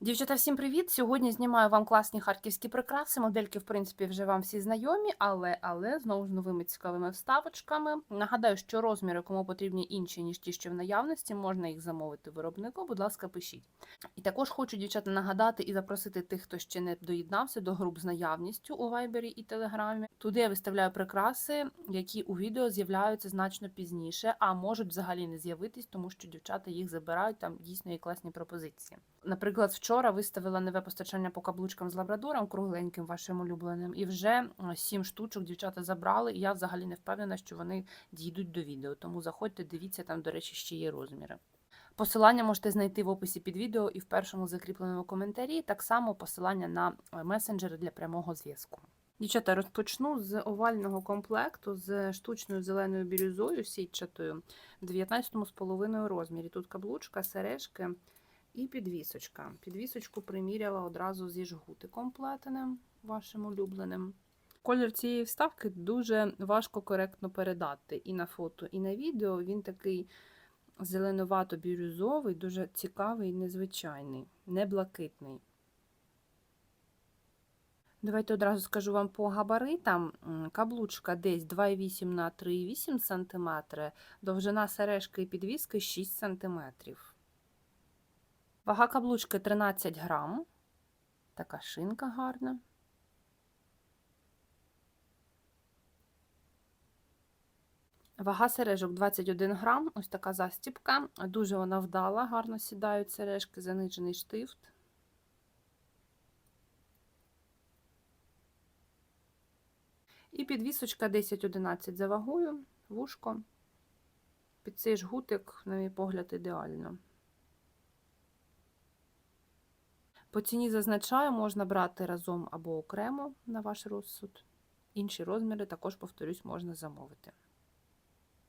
Дівчата, всім привіт! Сьогодні знімаю вам класні харківські прикраси. Модельки, в принципі, вже вам всі знайомі, але але знову ж новими цікавими вставочками. Нагадаю, що розміри, кому потрібні інші, ніж ті, що в наявності, можна їх замовити виробнику. Будь ласка, пишіть. І також хочу дівчата нагадати і запросити тих, хто ще не доєднався до груп з наявністю у Вайбері і Телеграмі. Туди я виставляю прикраси, які у відео з'являються значно пізніше, а можуть взагалі не з'явитись, тому що дівчата їх забирають. Там дійсно є класні пропозиції. Наприклад, вчора виставила нове постачання по каблучкам з лабрадором, кругленьким вашим улюбленим, і вже сім штучок дівчата забрали. І я взагалі не впевнена, що вони дійдуть до відео. Тому заходьте, дивіться, там, до речі, ще є розміри. Посилання можете знайти в описі під відео і в першому закріпленому коментарі. Так само посилання на месенджери для прямого зв'язку. Дівчата, розпочну з овального комплекту з штучною зеленою бірюзою сітчатою в 19,5 розмірі. Тут каблучка, сережки і підвісочка. Підвісочку приміряла одразу зі жгутиком плетеним, вашим улюбленим. Колір цієї вставки дуже важко коректно передати і на фото, і на відео. Він такий зеленувато-бірюзовий, дуже цікавий і незвичайний, не блакитний. Давайте одразу скажу вам по габаритам. Каблучка десь 2,8 на 3,8 см, довжина сережки і підвіски 6 см. Вага каблучки 13 грам. Така шинка гарна. Вага сережок 21 грам. Ось така застіпка. Дуже вона вдала, гарно сідають сережки, занижений штифт. І підвісочка 10-11 за вагою, вушко. Під цей жгутик, на мій погляд, ідеально. По ціні зазначаю, можна брати разом або окремо на ваш розсуд. Інші розміри також, повторюсь, можна замовити.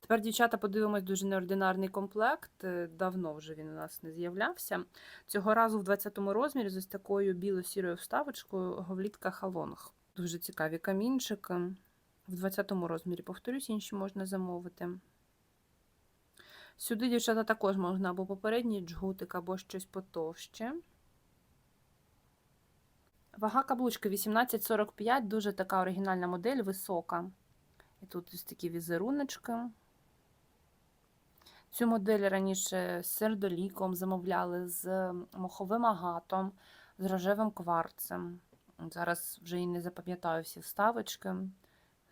Тепер, дівчата, подивимось дуже неординарний комплект. Давно вже він у нас не з'являвся. Цього разу в 20-му розмірі з ось такою біло-сірою вставочкою говлітка халонг. Дуже цікаві камінчики. В 20-му розмірі, повторюсь, інші можна замовити. Сюди, дівчата, також можна або попередній джгутик, або щось потовще. Вага каблучки 1845, дуже така оригінальна модель, висока. І тут ось такі візеруночки. Цю модель раніше з сердоліком замовляли, з моховим агатом, з рожевим кварцем. Зараз вже і не запам'ятаю всі вставочки.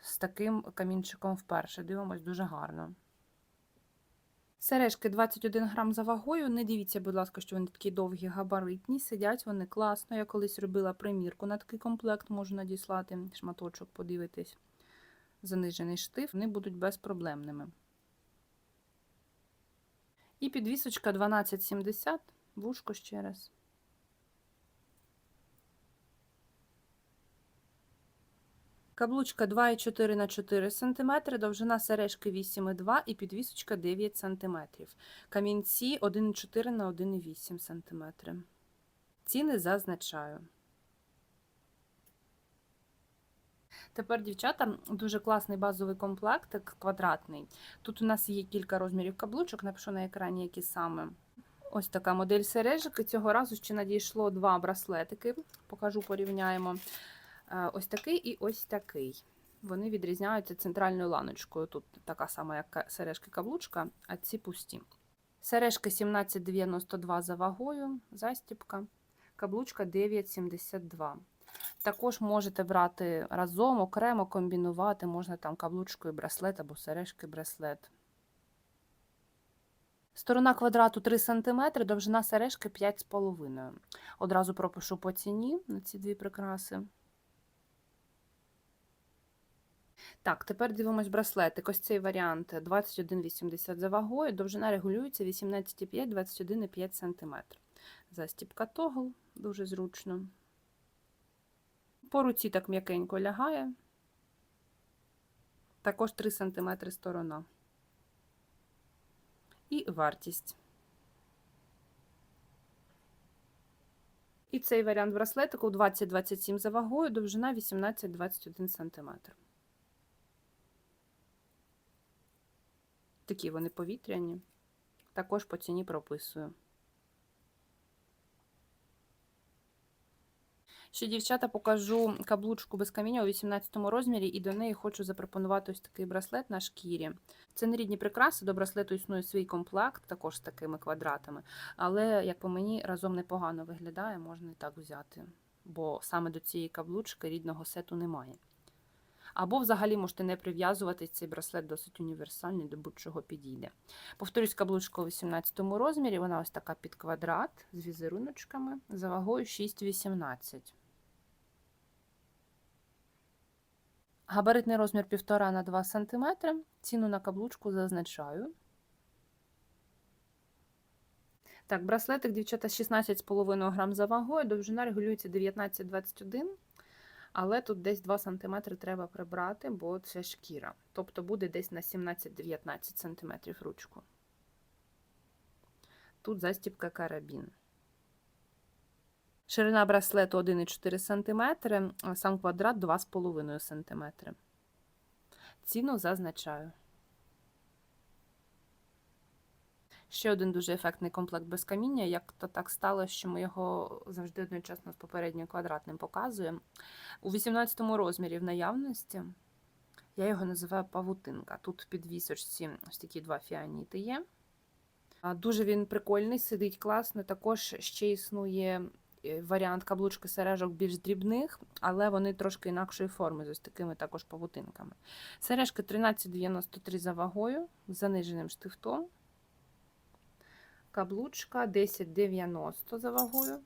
З таким камінчиком вперше. Дивимось дуже гарно. Сережки 21 грам за вагою. Не дивіться, будь ласка, що вони такі довгі, габаритні. Сидять вони класно. Я колись робила примірку на такий комплект, можу надіслати шматочок, подивитись. Занижений штиф, вони будуть безпроблемними. І підвісочка 12,70, вушко ще раз. Каблучка 2,4 на 4 см, довжина сережки 8,2 і підвісочка 9 см. Камінці 1,4 на 1,8 см. Ціни зазначаю. Тепер, дівчата, дуже класний базовий комплектик квадратний. Тут у нас є кілька розмірів каблучок, напишу на екрані, які саме. Ось така модель сережки. Цього разу ще надійшло два браслетики. Покажу, порівняємо. Ось такий і ось такий. Вони відрізняються центральною ланочкою. Тут така сама, як сережки каблучка, а ці пусті. Сережки 17,92 за вагою, застіпка, каблучка 9,72. Також можете брати разом, окремо комбінувати, можна там каблучкою браслет або сережки браслет. Сторона квадрату 3 см, довжина сережки 5,5 Одразу пропишу по ціні на ці дві прикраси. Так, тепер дивимось браслетик. Ось цей варіант 21,80 за вагою, довжина регулюється 18,5-21,5 см. Застіпка тогл, дуже зручно. По руці так м'якенько лягає. Також 3 см сторона. І вартість. І цей варіант браслетику 20-27 за вагою, довжина 18-21 см. Такі вони повітряні. Також по ціні прописую. Ще дівчата покажу каблучку без каміння у 18 розмірі, і до неї хочу запропонувати ось такий браслет на шкірі. Це не рідні прикраси, до браслету існує свій комплект, також з такими квадратами. Але, як по мені, разом непогано виглядає, можна і так взяти. Бо саме до цієї каблучки рідного сету немає. Або взагалі можете не прив'язувати цей браслет досить універсальний, до будь-чого підійде. Повторюсь, каблучка у 18 розмірі, вона ось така під квадрат з візеруночками за вагою 6,18. Габаритний розмір 1,5 на 2 см. Ціну на каблучку зазначаю. Так, браслетик, дівчата, 16,5 грам за вагою, довжина регулюється 19-21, але тут десь 2 см треба прибрати, бо це шкіра. Тобто буде десь на 17-19 см ручку. Тут застібка карабін. Ширина браслету 1,4 см, а сам квадрат 2,5 см. Ціну зазначаю. Ще один дуже ефектний комплект без каміння. Як то так стало, що ми його завжди одночасно з попередньо квадратним показуємо. У 18 розмірі в наявності я його називаю павутинка. Тут в підвісочці ось такі два фіаніти є. Дуже він прикольний, сидить класно. Також ще існує е, варіант каблучки сережок більш дрібних, але вони трошки інакшої форми, з ось такими також павутинками. Сережки 13,93 за вагою, з заниженим штифтом. Каблучка 10,90 за вагою.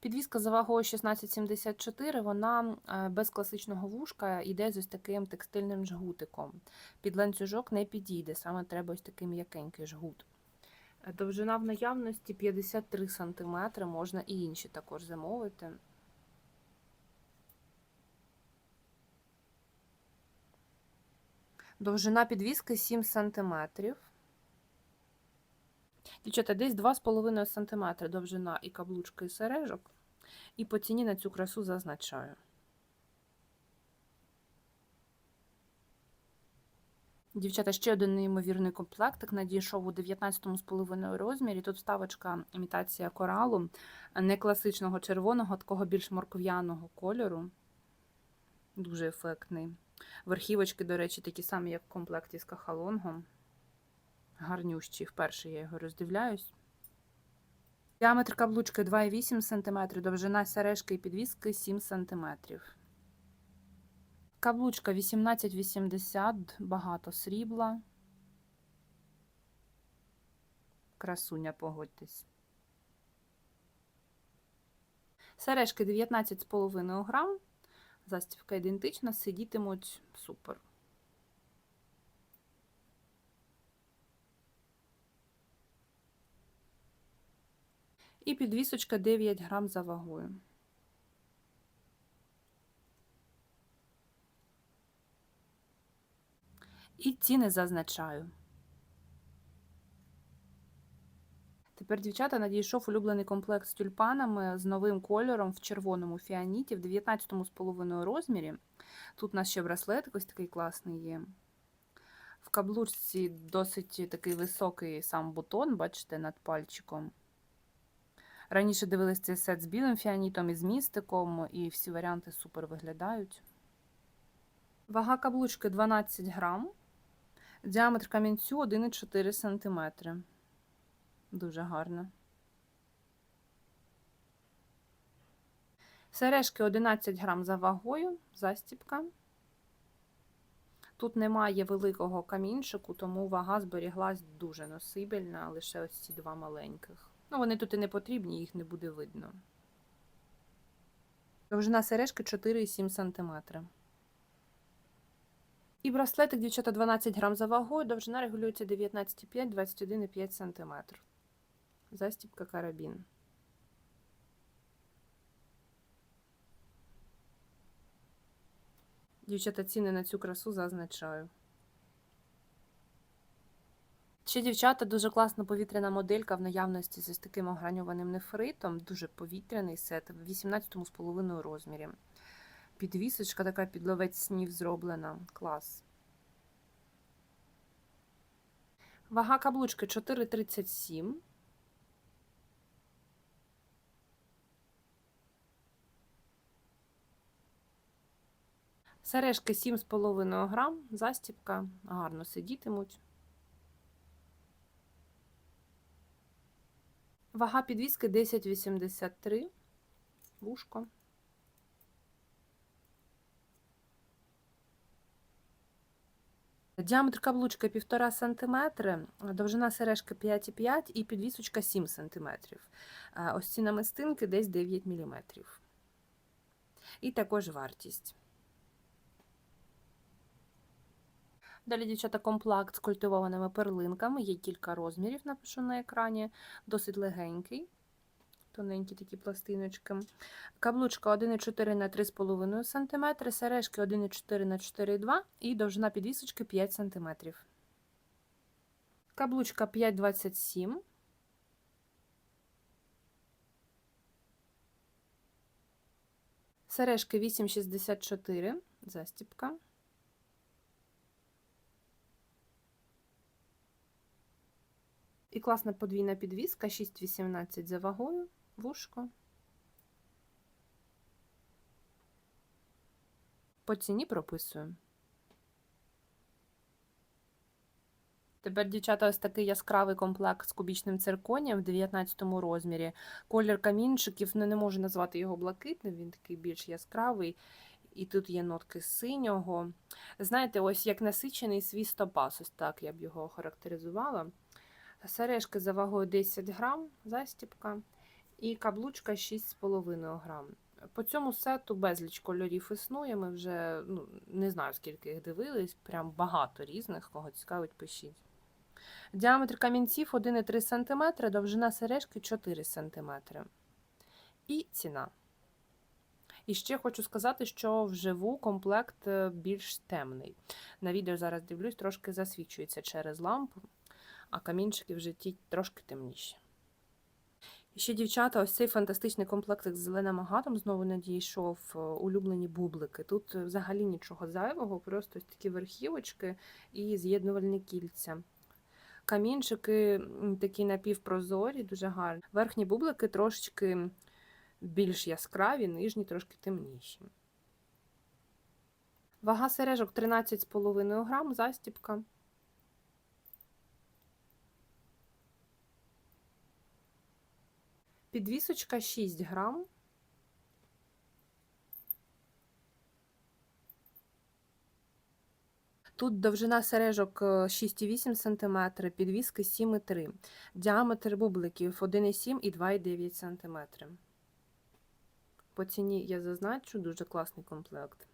Підвіска за вагою 16,74, вона е, без класичного вушка йде з ось таким текстильним жгутиком. Під ланцюжок не підійде, саме треба ось такий м'якенький жгут. Довжина в наявності 53 см, можна і інші також замовити. Довжина підвіски 7 см. Дівчата, десь 2,5 см довжина і каблучка, і сережок. І по ціні на цю красу зазначаю. Дівчата, ще один неймовірний комплектик надійшов у 19,5 розмірі. Тут вставочка імітація коралу, не класичного червоного, такого більш моркв'яного кольору. Дуже ефектний. Верхівочки, до речі, такі самі, як в комплекті з кахалонгом. Гарнющий, вперше я його роздивляюсь. Діаметр каблучки 2,8 см, довжина сережки і підвіски 7 см. Каблучка 18,80, багато срібла. Красуня, погодьтесь. Сережки 19,5 грам. Застібка ідентична, сидітимуть супер. І підвісочка 9 грам за вагою. І ціни зазначаю. Тепер, дівчата, надійшов улюблений комплект з тюльпанами з новим кольором в червоному фіаніті в 19,5 розмірі. Тут у нас ще браслетик ось такий класний є. В каблучці досить такий високий сам бутон, бачите, над пальчиком. Раніше дивились цей сет з білим фіанітом і з містиком, і всі варіанти супер виглядають. Вага каблучки 12 грам, діаметр камінцю 1,4 см. Дуже гарно. Сережки 11 грам за вагою, застіпка. Тут немає великого камінчику, тому вага зберіглась дуже носибельна, лише ось ці два маленьких. Ну, вони тут і не потрібні, їх не буде видно. Довжина сережки 4,7 см. І браслетик, дівчата, 12 грам за вагою, довжина регулюється 19,5-21,5 см. Застібка карабін. Дівчата, ціни на цю красу зазначаю. Ще, дівчата, дуже класна повітряна моделька в наявності з таким ограньованим нефритом. Дуже повітряний сет в 18,5 розмірі. Підвісочка така під ловець снів зроблена. Клас. Вага каблучки 4,37. Сережки 7,5 грам, застіпка, гарно сидітимуть. Вага підвіски 10,83, вушко. Діаметр каблучки 1,5 см, довжина сережки 5,5 і підвісочка 7 см. Ось ці намистинки десь 9 мм. І також вартість. Далі, дівчата, комплект з культивованими перлинками. Є кілька розмірів, напишу на екрані. Досить легенький, тоненькі такі пластиночки. Каблучка 1,4 на 3,5 см, сережки 1,4 на 4,2 і довжина підвісочки 5 см. Каблучка 5,27 Сережки 8,64, застіпка. І класна подвійна підвіска 6,18 за вагою, вушко. По ціні прописую. Тепер, дівчата, ось такий яскравий комплект з кубічним цирконієм в 19 розмірі. Колір камінчиків, ну, не можу назвати його блакитним, він такий більш яскравий. І тут є нотки синього. Знаєте, ось як насичений свій стопас, ось так я б його охарактеризувала. Сережки за вагою 10 грам, застіпка, і каблучка 6,5 грам. По цьому сету безліч кольорів існує. Ми вже ну, не знаю, скільки їх дивились, прям багато різних, кого цікавить, пишіть. Діаметр камінців 1,3 см, довжина сережки 4 см. І ціна. І ще хочу сказати, що вживу комплект е, більш темний. На відео зараз дивлюсь, трошки засвічується через лампу, а камінчики в житті трошки темніші. І ще, дівчата, ось цей фантастичний комплект з зеленим агатом знову надійшов е, улюблені бублики. Тут е, взагалі нічого зайвого, просто ось такі верхівочки і з'єднувальні кільця. Камінчики такі напівпрозорі, дуже гарні. Верхні бублики трошечки більш яскраві, нижні трошки темніші. Вага сережок 13,5 грам, застіпка. Підвісочка 6 грам. Тут довжина сережок 6,8 см, підвіски 7,3 Діаметр бубликів 1,7 і 2,9 см. По ціні я зазначу, дуже класний комплект.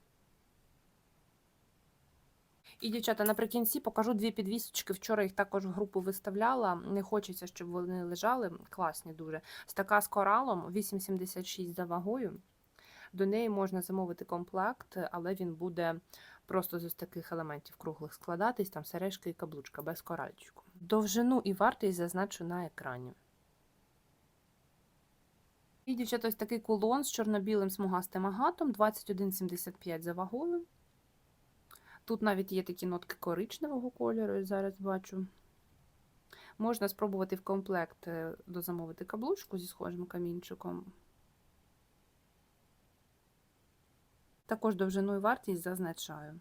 І, дівчата, наприкінці покажу дві підвісочки. Вчора їх також в групу виставляла. Не хочеться, щоб вони лежали. Класні дуже. З така з коралом 8,76 за вагою. До неї можна замовити комплект, але він буде просто з ось таких елементів круглих складатись, там сережки і каблучка без коральчику. Довжину і вартість зазначу на екрані. І, дівчата, ось такий кулон з чорно-білим смугастим агатом 21,75 за вагою. Тут навіть є такі нотки коричневого кольору, зараз бачу. Можна спробувати в комплект е, дозамовити каблучку зі схожим камінчиком. Також довжину і вартість зазначаю.